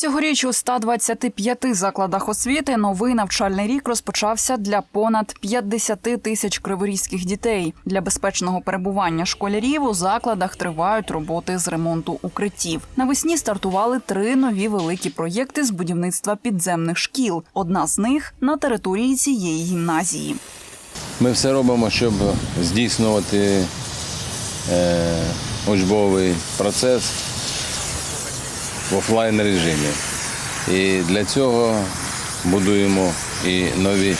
Цьогоріч у 125 закладах освіти новий навчальний рік розпочався для понад 50 тисяч криворізьких дітей. Для безпечного перебування школярів у закладах тривають роботи з ремонту укриттів. Навесні стартували три нові великі проєкти з будівництва підземних шкіл. Одна з них на території цієї гімназії. Ми все робимо, щоб здійснювати е, учбовий процес в офлайн режимі. І для цього будуємо і нові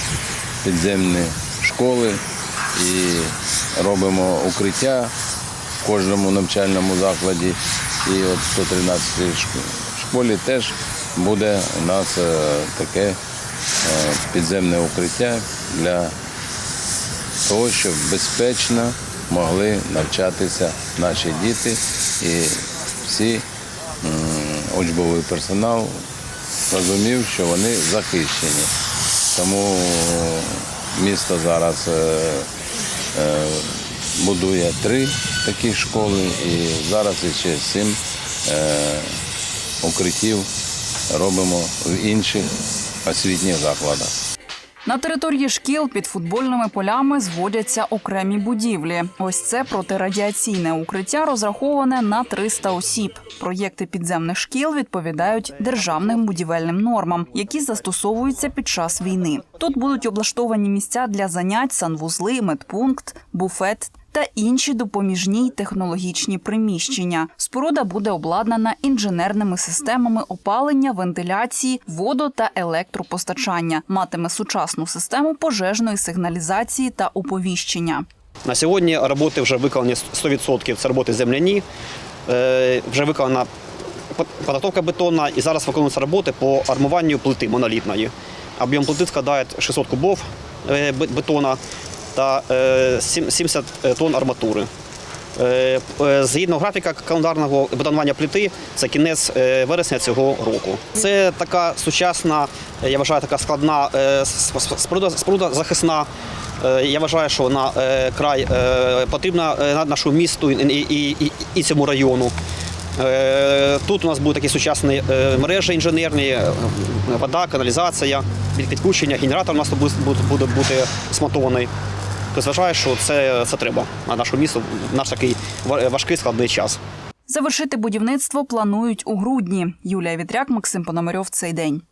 підземні школи, і робимо укриття в кожному навчальному закладі. І от в 113 шк- школі теж буде у нас е, таке е, підземне укриття для того, щоб безпечно могли навчатися наші діти і всі учбовий персонал розумів, що вони захищені. Тому місто зараз е, е, будує три такі школи і зараз ще сім е, укриттів робимо в інших освітніх закладах. На території шкіл під футбольними полями зводяться окремі будівлі. Ось це протирадіаційне укриття розраховане на 300 осіб. Проєкти підземних шкіл відповідають державним будівельним нормам, які застосовуються під час війни. Тут будуть облаштовані місця для занять, санвузли, медпункт, буфет. Та інші допоміжні технологічні приміщення. Споруда буде обладнана інженерними системами опалення, вентиляції, водо та електропостачання. Матиме сучасну систему пожежної сигналізації та оповіщення. На сьогодні роботи вже виконані 100%. Це роботи земляні. Е, Вже виконана подготовка бетонна і зараз виконуються роботи по армуванню плити монолітної. Об'єм плити складає 600 кубов е, бетона та е, 70 тонн арматури. Е, е, Згідно графіка календарного бетонування плити, це кінець е, вересня цього року. Це така сучасна, е, я вважаю, така складна е, споруда, споруда захисна. Е, Я вважаю, що вона е, край е, потрібна е, на- нашому місту і, і, і, і цьому району. Е, Тут у нас будуть такі сучасні е, мережі інженерні, е, вода, каналізація, підключення, генератор у нас тут буде бути смонтований. Тобто вважаю, що це, це треба на нашу місто в наш такий важкий складний час. Завершити будівництво планують у грудні. Юлія Вітряк, Максим Пономарьов. Цей день.